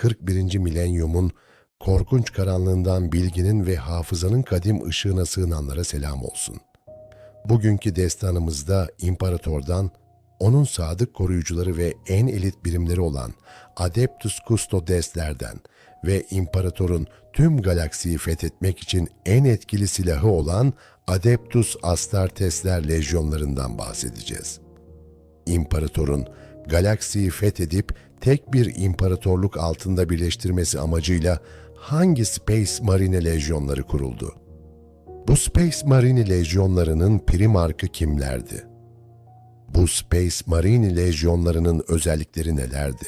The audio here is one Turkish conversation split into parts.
41. milenyumun korkunç karanlığından bilginin ve hafızanın kadim ışığına sığınanlara selam olsun. Bugünkü destanımızda imparatordan onun sadık koruyucuları ve en elit birimleri olan Adeptus Custodes'lerden ve imparatorun tüm galaksiyi fethetmek için en etkili silahı olan Adeptus Astartesler lejyonlarından bahsedeceğiz. İmparatorun galaksiyi fethedip tek bir imparatorluk altında birleştirmesi amacıyla hangi Space Marine lejyonları kuruldu? Bu Space Marine lejyonlarının primarkı kimlerdi? Bu Space Marine lejyonlarının özellikleri nelerdi?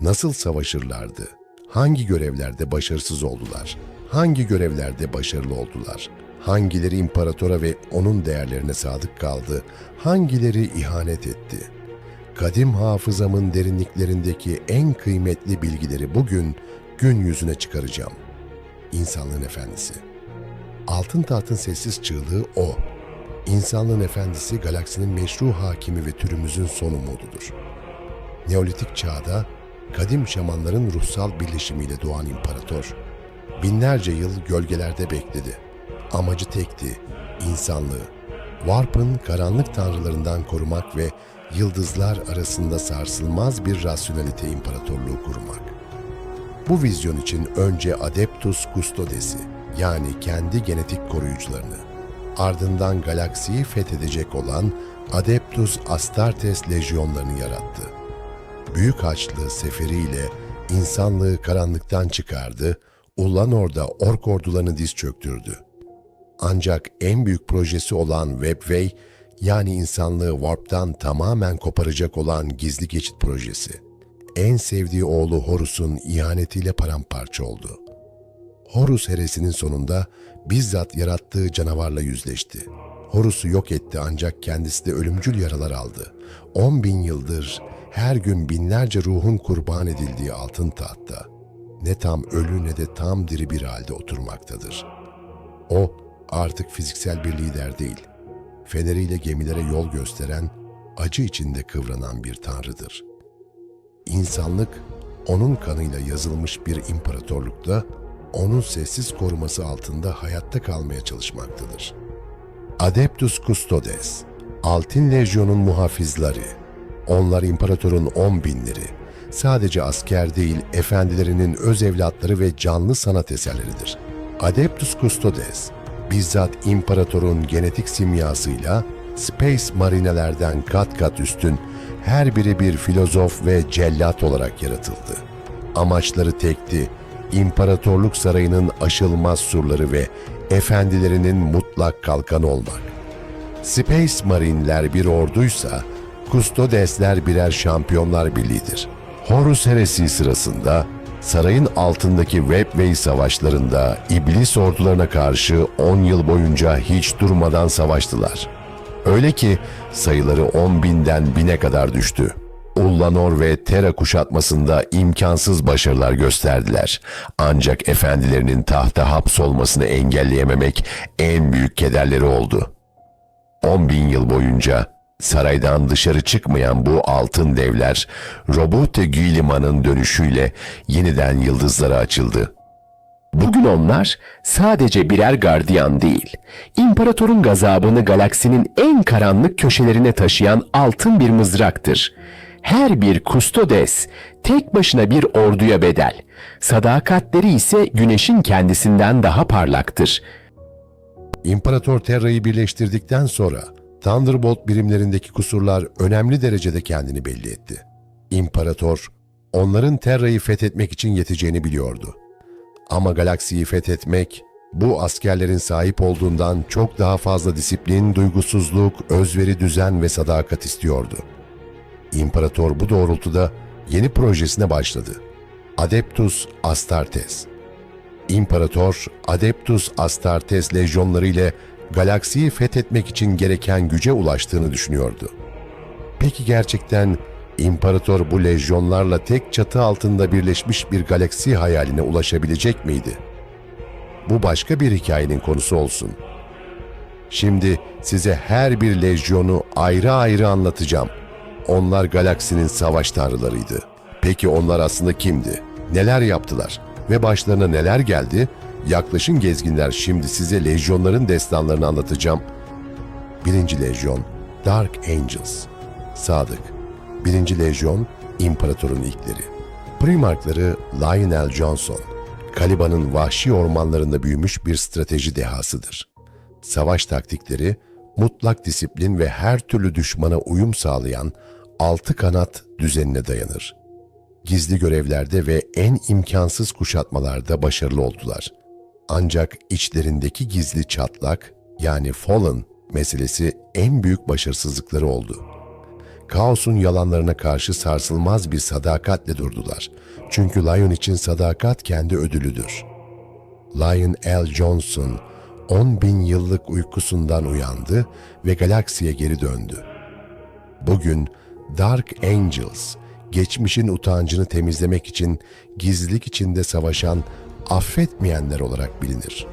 Nasıl savaşırlardı? Hangi görevlerde başarısız oldular? Hangi görevlerde başarılı oldular? Hangileri imparatora ve onun değerlerine sadık kaldı? Hangileri ihanet etti? Kadim hafızamın derinliklerindeki en kıymetli bilgileri bugün gün yüzüne çıkaracağım. İnsanlığın efendisi. Altın tahtın sessiz çığlığı o. İnsanlığın efendisi galaksinin meşru hakimi ve türümüzün son umududur. Neolitik çağda kadim şamanların ruhsal birleşimiyle doğan imparator, binlerce yıl gölgelerde bekledi. Amacı tekti, insanlığı, Warp'ın karanlık tanrılarından korumak ve yıldızlar arasında sarsılmaz bir rasyonelite imparatorluğu kurmak. Bu vizyon için önce Adeptus Custodes'i yani kendi genetik koruyucularını, ardından galaksiyi fethedecek olan Adeptus Astartes lejyonlarını yarattı. Büyük Haçlı seferiyle insanlığı karanlıktan çıkardı, Ullanor'da ork ordularını diz çöktürdü. Ancak en büyük projesi olan Webway, yani insanlığı Warp'tan tamamen koparacak olan gizli geçit projesi, en sevdiği oğlu Horus'un ihanetiyle paramparça oldu. Horus heresinin sonunda bizzat yarattığı canavarla yüzleşti. Horus'u yok etti ancak kendisi de ölümcül yaralar aldı. 10 bin yıldır her gün binlerce ruhun kurban edildiği altın tahtta ne tam ölü ne de tam diri bir halde oturmaktadır. O artık fiziksel bir lider değil, feneriyle gemilere yol gösteren, acı içinde kıvranan bir tanrıdır. İnsanlık, onun kanıyla yazılmış bir imparatorlukta, onun sessiz koruması altında hayatta kalmaya çalışmaktadır. Adeptus Custodes, Altın Lejyon'un muhafizleri, onlar imparatorun on binleri, sadece asker değil efendilerinin öz evlatları ve canlı sanat eserleridir. Adeptus Custodes, bizzat imparatorun genetik simyasıyla Space Marinelerden kat kat üstün, her biri bir filozof ve cellat olarak yaratıldı. Amaçları tekti, imparatorluk sarayının aşılmaz surları ve efendilerinin mutlak kalkanı olmak. Space Marine'ler bir orduysa, Kustodesler birer şampiyonlar birliğidir. Horus Heresi sırasında sarayın altındaki Webway savaşlarında iblis ordularına karşı 10 yıl boyunca hiç durmadan savaştılar. Öyle ki sayıları 10 binden bine kadar düştü. Ullanor ve Terra kuşatmasında imkansız başarılar gösterdiler. Ancak efendilerinin tahta hapsolmasını engelleyememek en büyük kederleri oldu. 10 bin yıl boyunca saraydan dışarı çıkmayan bu altın devler, Robote Guilliman'ın dönüşüyle yeniden yıldızlara açıldı. Bugün onlar sadece birer gardiyan değil, imparatorun gazabını galaksinin en karanlık köşelerine taşıyan altın bir mızraktır. Her bir kustodes tek başına bir orduya bedel. Sadakatleri ise güneşin kendisinden daha parlaktır. İmparator Terra'yı birleştirdikten sonra Thunderbolt birimlerindeki kusurlar önemli derecede kendini belli etti. İmparator, onların Terra'yı fethetmek için yeteceğini biliyordu. Ama galaksiyi fethetmek, bu askerlerin sahip olduğundan çok daha fazla disiplin, duygusuzluk, özveri, düzen ve sadakat istiyordu. İmparator bu doğrultuda yeni projesine başladı. Adeptus Astartes. İmparator Adeptus Astartes lejyonları ile galaksiyi fethetmek için gereken güce ulaştığını düşünüyordu. Peki gerçekten imparator bu lejyonlarla tek çatı altında birleşmiş bir galaksi hayaline ulaşabilecek miydi? Bu başka bir hikayenin konusu olsun. Şimdi size her bir lejyonu ayrı ayrı anlatacağım. Onlar galaksinin savaş tanrılarıydı. Peki onlar aslında kimdi? neler yaptılar ve başlarına neler geldi? Yaklaşın gezginler şimdi size lejyonların destanlarını anlatacağım. 1. Lejyon Dark Angels Sadık 1. Lejyon İmparatorun ilkleri Primarkları Lionel Johnson Kaliba'nın vahşi ormanlarında büyümüş bir strateji dehasıdır. Savaş taktikleri mutlak disiplin ve her türlü düşmana uyum sağlayan altı kanat düzenine dayanır. Gizli görevlerde ve en imkansız kuşatmalarda başarılı oldular. Ancak içlerindeki gizli çatlak yani Fallen meselesi en büyük başarısızlıkları oldu. Kaos'un yalanlarına karşı sarsılmaz bir sadakatle durdular. Çünkü Lion için sadakat kendi ödülüdür. Lion L. Johnson 10 bin yıllık uykusundan uyandı ve galaksiye geri döndü. Bugün Dark Angels, geçmişin utancını temizlemek için gizlilik içinde savaşan affetmeyenler olarak bilinir.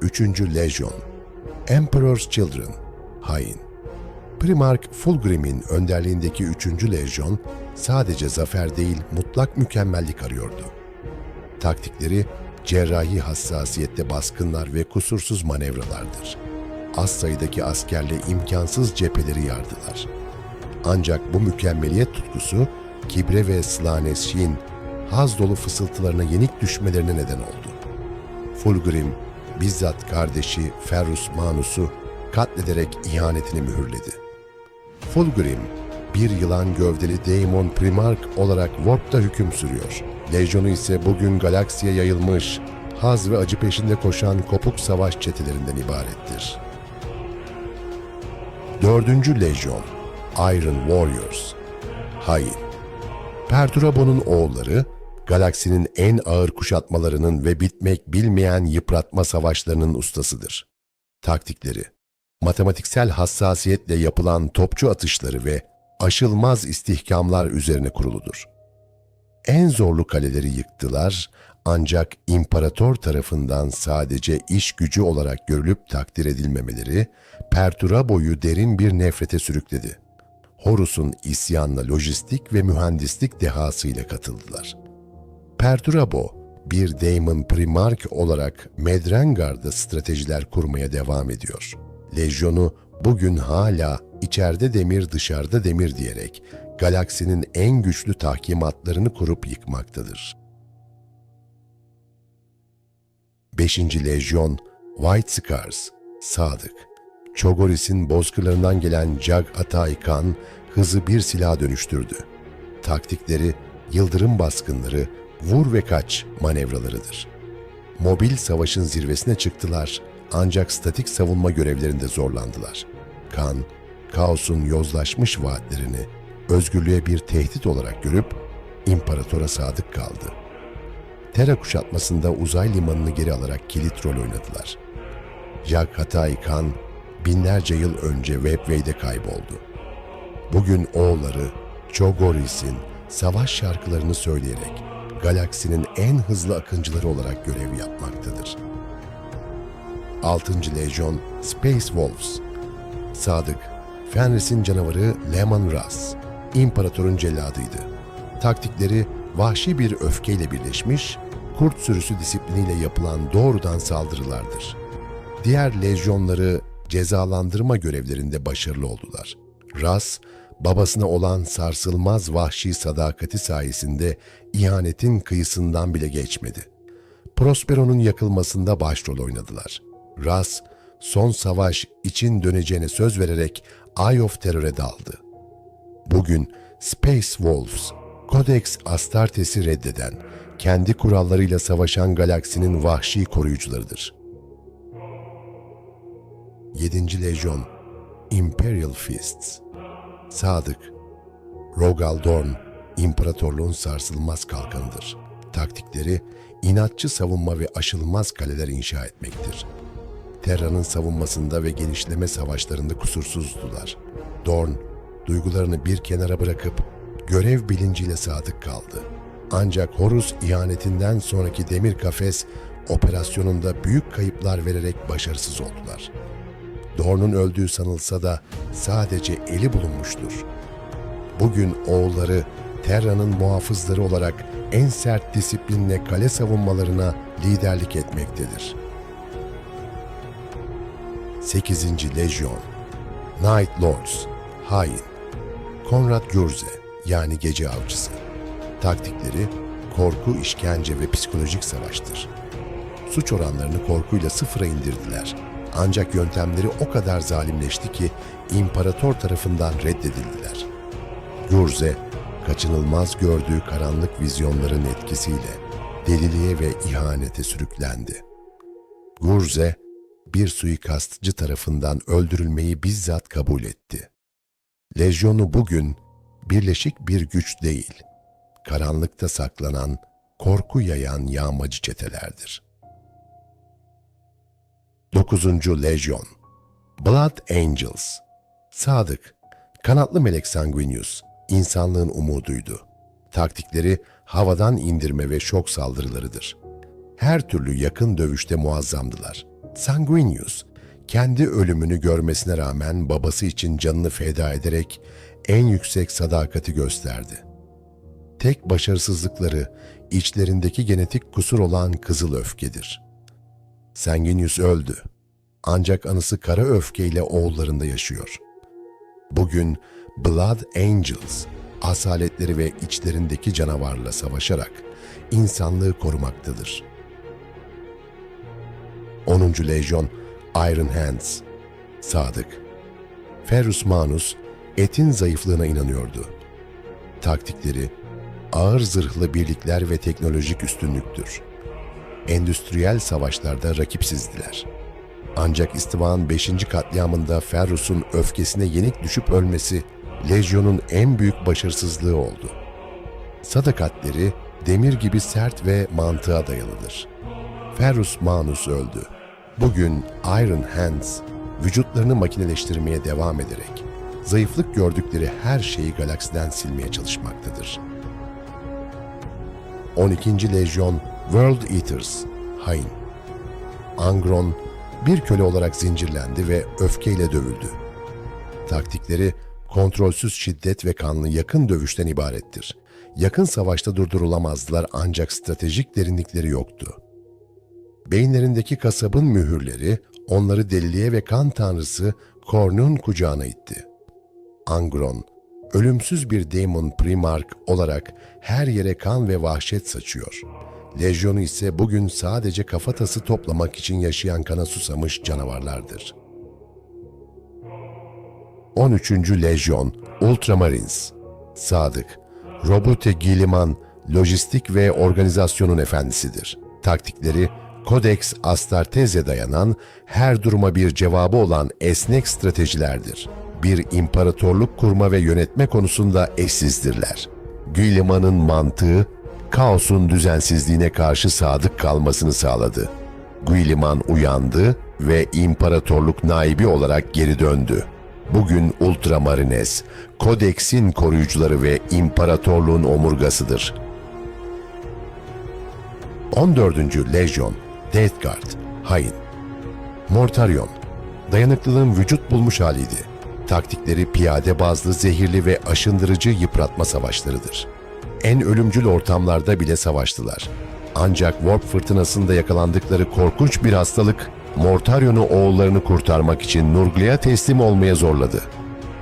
3. Lejyon Emperor's Children Hain Primark Fulgrim'in önderliğindeki 3. Lejyon sadece zafer değil mutlak mükemmellik arıyordu. Taktikleri cerrahi hassasiyette baskınlar ve kusursuz manevralardır. Az sayıdaki askerle imkansız cepheleri yardılar. Ancak bu mükemmeliyet tutkusu kibre ve slanesçiğin haz dolu fısıltılarına yenik düşmelerine neden oldu. Fulgrim bizzat kardeşi Ferrus Manus'u katlederek ihanetini mühürledi. Fulgrim, bir yılan gövdeli Daemon Primark olarak Warp'ta hüküm sürüyor. Lejyonu ise bugün galaksiye yayılmış, haz ve acı peşinde koşan kopuk savaş çetelerinden ibarettir. Dördüncü Lejyon, Iron Warriors, Hain. Perturabon'un oğulları, galaksinin en ağır kuşatmalarının ve bitmek bilmeyen yıpratma savaşlarının ustasıdır. Taktikleri, matematiksel hassasiyetle yapılan topçu atışları ve aşılmaz istihkamlar üzerine kuruludur. En zorlu kaleleri yıktılar ancak imparator tarafından sadece iş gücü olarak görülüp takdir edilmemeleri Perturabo'yu derin bir nefrete sürükledi. Horus'un isyanla lojistik ve mühendislik dehasıyla katıldılar. Perturabo, bir Daemon Primark olarak Medrengar'da stratejiler kurmaya devam ediyor. Lejyonu bugün hala içeride demir dışarıda demir diyerek galaksinin en güçlü tahkimatlarını kurup yıkmaktadır. 5. Lejyon White Scars Sadık Çogoris'in bozkırlarından gelen Jag Atay Khan hızı bir silaha dönüştürdü. Taktikleri yıldırım baskınları, vur ve kaç manevralarıdır. Mobil savaşın zirvesine çıktılar ancak statik savunma görevlerinde zorlandılar. Kan, kaosun yozlaşmış vaatlerini özgürlüğe bir tehdit olarak görüp imparatora sadık kaldı. Terra kuşatmasında uzay limanını geri alarak kilit rol oynadılar. Jack Hatay Khan binlerce yıl önce Webway'de kayboldu. Bugün oğulları Chogoris'in savaş şarkılarını söyleyerek galaksinin en hızlı akıncıları olarak görev yapmaktadır. 6. Lejyon Space Wolves Sadık, Fenris'in canavarı Leman Ras, imparatorun celladıydı. Taktikleri vahşi bir öfkeyle birleşmiş, kurt sürüsü disipliniyle yapılan doğrudan saldırılardır. Diğer lejyonları cezalandırma görevlerinde başarılı oldular. Ras, babasına olan sarsılmaz vahşi sadakati sayesinde ihanetin kıyısından bile geçmedi. Prospero'nun yakılmasında başrol oynadılar. Ras, son savaş için döneceğine söz vererek Eye of Terror'e daldı. Bugün Space Wolves, Codex Astartes'i reddeden, kendi kurallarıyla savaşan galaksinin vahşi koruyucularıdır. 7. Lejyon Imperial Fists Sadık Rogal Dorn, imparatorluğun sarsılmaz kalkanıdır. Taktikleri, inatçı savunma ve aşılmaz kaleler inşa etmektir. Terra'nın savunmasında ve genişleme savaşlarında kusursuzdular. Dorn, duygularını bir kenara bırakıp görev bilinciyle sadık kaldı. Ancak Horus ihanetinden sonraki demir kafes operasyonunda büyük kayıplar vererek başarısız oldular. Dorn'un öldüğü sanılsa da sadece eli bulunmuştur. Bugün oğulları Terra'nın muhafızları olarak en sert disiplinle kale savunmalarına liderlik etmektedir. 8. Lejyon Night Lords Hain Konrad Gürze yani gece avcısı Taktikleri korku, işkence ve psikolojik savaştır. Suç oranlarını korkuyla sıfıra indirdiler. Ancak yöntemleri o kadar zalimleşti ki imparator tarafından reddedildiler. Gürze, kaçınılmaz gördüğü karanlık vizyonların etkisiyle deliliğe ve ihanete sürüklendi. Gürze, bir suikastçı tarafından öldürülmeyi bizzat kabul etti. Lejyonu bugün birleşik bir güç değil, karanlıkta saklanan, korku yayan yağmacı çetelerdir. 9. Lejyon Blood Angels Sadık, kanatlı melek Sanguinius, insanlığın umuduydu. Taktikleri havadan indirme ve şok saldırılarıdır. Her türlü yakın dövüşte muazzamdılar. Sanguinius, kendi ölümünü görmesine rağmen babası için canını feda ederek en yüksek sadakati gösterdi. Tek başarısızlıkları içlerindeki genetik kusur olan kızıl öfkedir. Sanguinius öldü. Ancak anısı kara öfkeyle oğullarında yaşıyor. Bugün Blood Angels, asaletleri ve içlerindeki canavarla savaşarak insanlığı korumaktadır. 10. Lejyon Iron Hands Sadık Ferrus Manus etin zayıflığına inanıyordu. Taktikleri ağır zırhlı birlikler ve teknolojik üstünlüktür. Endüstriyel savaşlarda rakipsizdiler. Ancak İstiva'nın 5. katliamında Ferrus'un öfkesine yenik düşüp ölmesi Lejyon'un en büyük başarısızlığı oldu. Sadakatleri demir gibi sert ve mantığa dayalıdır. Ferrus Manus öldü. Bugün Iron Hands vücutlarını makineleştirmeye devam ederek zayıflık gördükleri her şeyi galaksiden silmeye çalışmaktadır. 12. Lejyon World Eaters Hain Angron bir köle olarak zincirlendi ve öfkeyle dövüldü. Taktikleri kontrolsüz şiddet ve kanlı yakın dövüşten ibarettir. Yakın savaşta durdurulamazdılar ancak stratejik derinlikleri yoktu. Beyinlerindeki kasabın mühürleri onları deliliğe ve kan tanrısı Korn'un kucağına itti. Angron, ölümsüz bir Demon Primark olarak her yere kan ve vahşet saçıyor. Lejyonu ise bugün sadece kafatası toplamak için yaşayan kana susamış canavarlardır. 13. Lejyon Ultramarines Sadık, Robote Gilliman, lojistik ve organizasyonun efendisidir. Taktikleri, Codex Astartes'e dayanan, her duruma bir cevabı olan esnek stratejilerdir. Bir imparatorluk kurma ve yönetme konusunda eşsizdirler. Gilliman'ın mantığı, kaosun düzensizliğine karşı sadık kalmasını sağladı. Guilliman uyandı ve imparatorluk naibi olarak geri döndü. Bugün Ultramarines, Kodex'in koruyucuları ve imparatorluğun omurgasıdır. 14. Lejyon, Death Guard, Hain. Mortarion, dayanıklılığın vücut bulmuş haliydi. Taktikleri piyade bazlı zehirli ve aşındırıcı yıpratma savaşlarıdır. En ölümcül ortamlarda bile savaştılar. Ancak Warp fırtınasında yakalandıkları korkunç bir hastalık, Mortarion'u oğullarını kurtarmak için Nurgle'ye teslim olmaya zorladı.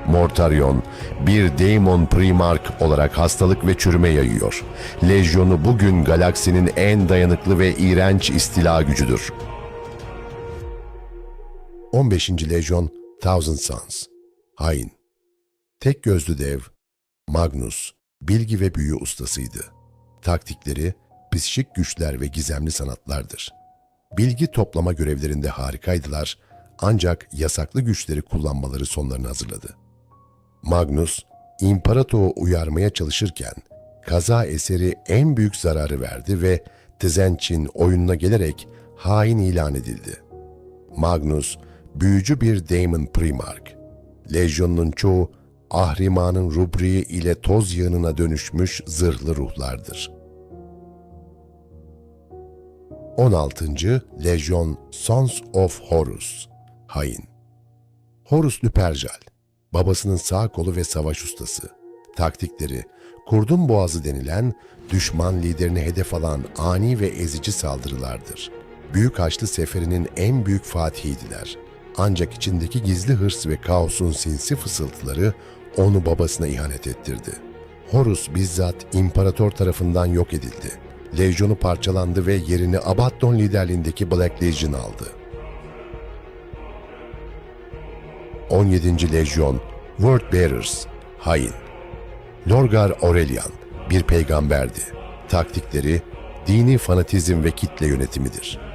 Mortarion, bir Daemon Primark olarak hastalık ve çürüme yayıyor. Lejyonu bugün galaksinin en dayanıklı ve iğrenç istila gücüdür. 15. Lejyon Thousand Suns Hain Tek gözlü dev, Magnus, bilgi ve büyü ustasıydı. Taktikleri, psikik güçler ve gizemli sanatlardır. Bilgi toplama görevlerinde harikaydılar ancak yasaklı güçleri kullanmaları sonlarını hazırladı. Magnus, İmparator'u uyarmaya çalışırken kaza eseri en büyük zararı verdi ve Tzenç'in oyununa gelerek hain ilan edildi. Magnus, büyücü bir Daemon Primark. Lejyonun çoğu Ahriman'ın rubriği ile toz yığınına dönüşmüş zırhlı ruhlardır. 16. Lejyon Sons of Horus Hain Horus Lüpercal, babasının sağ kolu ve savaş ustası. Taktikleri, Kurdun Boğazı denilen düşman liderini hedef alan ani ve ezici saldırılardır. Büyük Haçlı Seferi'nin en büyük fatihiydiler. Ancak içindeki gizli hırs ve kaosun sinsi fısıltıları onu babasına ihanet ettirdi. Horus bizzat imparator tarafından yok edildi. Lejyonu parçalandı ve yerini Abaddon liderliğindeki Black Legion aldı. 17. Lejyon, Word Bearers, hain. Lorgar Aurelian, bir peygamberdi. Taktikleri, dini fanatizm ve kitle yönetimidir.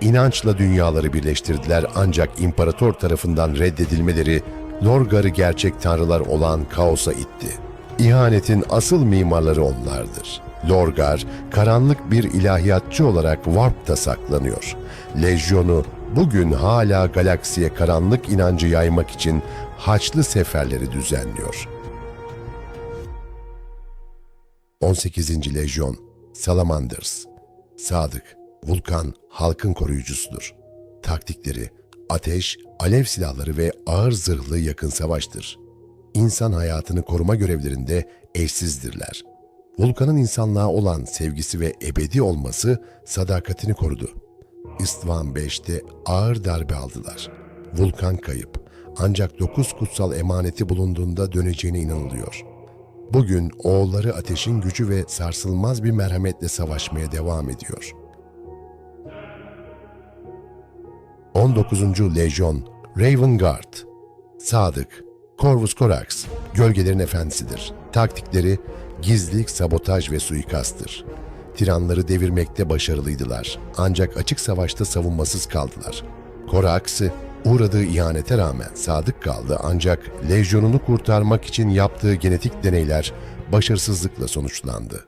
İnançla dünyaları birleştirdiler ancak imparator tarafından reddedilmeleri Lorgar'ı gerçek tanrılar olan kaosa itti. İhanetin asıl mimarları onlardır. Lorgar, karanlık bir ilahiyatçı olarak Warp'ta saklanıyor. Lejyonu bugün hala galaksiye karanlık inancı yaymak için haçlı seferleri düzenliyor. 18. Lejyon Salamanders Sadık, Vulkan halkın koruyucusudur. Taktikleri, ateş, alev silahları ve ağır zırhlı yakın savaştır. İnsan hayatını koruma görevlerinde eşsizdirler. Vulkan'ın insanlığa olan sevgisi ve ebedi olması sadakatini korudu. İstvan 5'te ağır darbe aldılar. Vulkan kayıp. Ancak dokuz kutsal emaneti bulunduğunda döneceğine inanılıyor. Bugün oğulları ateşin gücü ve sarsılmaz bir merhametle savaşmaya devam ediyor. 19. Lejyon Raven Guard Sadık, Corvus Corax, gölgelerin efendisidir. Taktikleri gizlilik, sabotaj ve suikasttır. Tiranları devirmekte başarılıydılar. Ancak açık savaşta savunmasız kaldılar. Corax'ı uğradığı ihanete rağmen sadık kaldı ancak lejyonunu kurtarmak için yaptığı genetik deneyler başarısızlıkla sonuçlandı.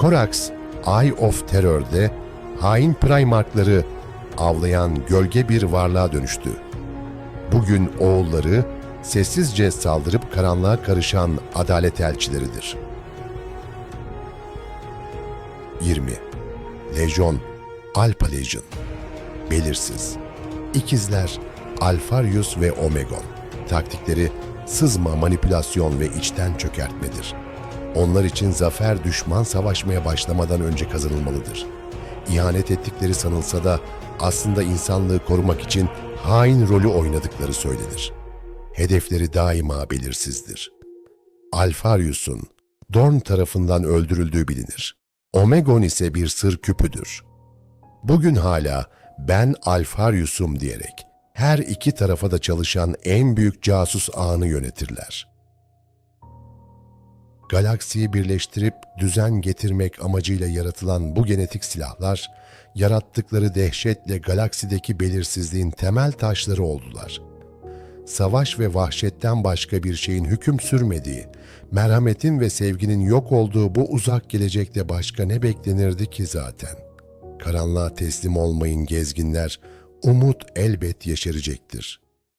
Corax, Eye of Terror'de hain Primarkları avlayan gölge bir varlığa dönüştü. Bugün oğulları sessizce saldırıp karanlığa karışan adalet elçileridir. 20. Lejyon, Alpha Legion. Belirsiz. İkizler, Alfarius ve Omegon. Taktikleri sızma, manipülasyon ve içten çökertmedir. Onlar için zafer düşman savaşmaya başlamadan önce kazanılmalıdır. İhanet ettikleri sanılsa da aslında insanlığı korumak için hain rolü oynadıkları söylenir. Hedefleri daima belirsizdir. Alfarius'un Dorn tarafından öldürüldüğü bilinir. Omegon ise bir sır küpüdür. Bugün hala ben Alfarius'um diyerek her iki tarafa da çalışan en büyük casus ağını yönetirler. Galaksiyi birleştirip düzen getirmek amacıyla yaratılan bu genetik silahlar, yarattıkları dehşetle galaksideki belirsizliğin temel taşları oldular. Savaş ve vahşetten başka bir şeyin hüküm sürmediği, merhametin ve sevginin yok olduğu bu uzak gelecekte başka ne beklenirdi ki zaten? Karanlığa teslim olmayın gezginler, umut elbet yeşerecektir.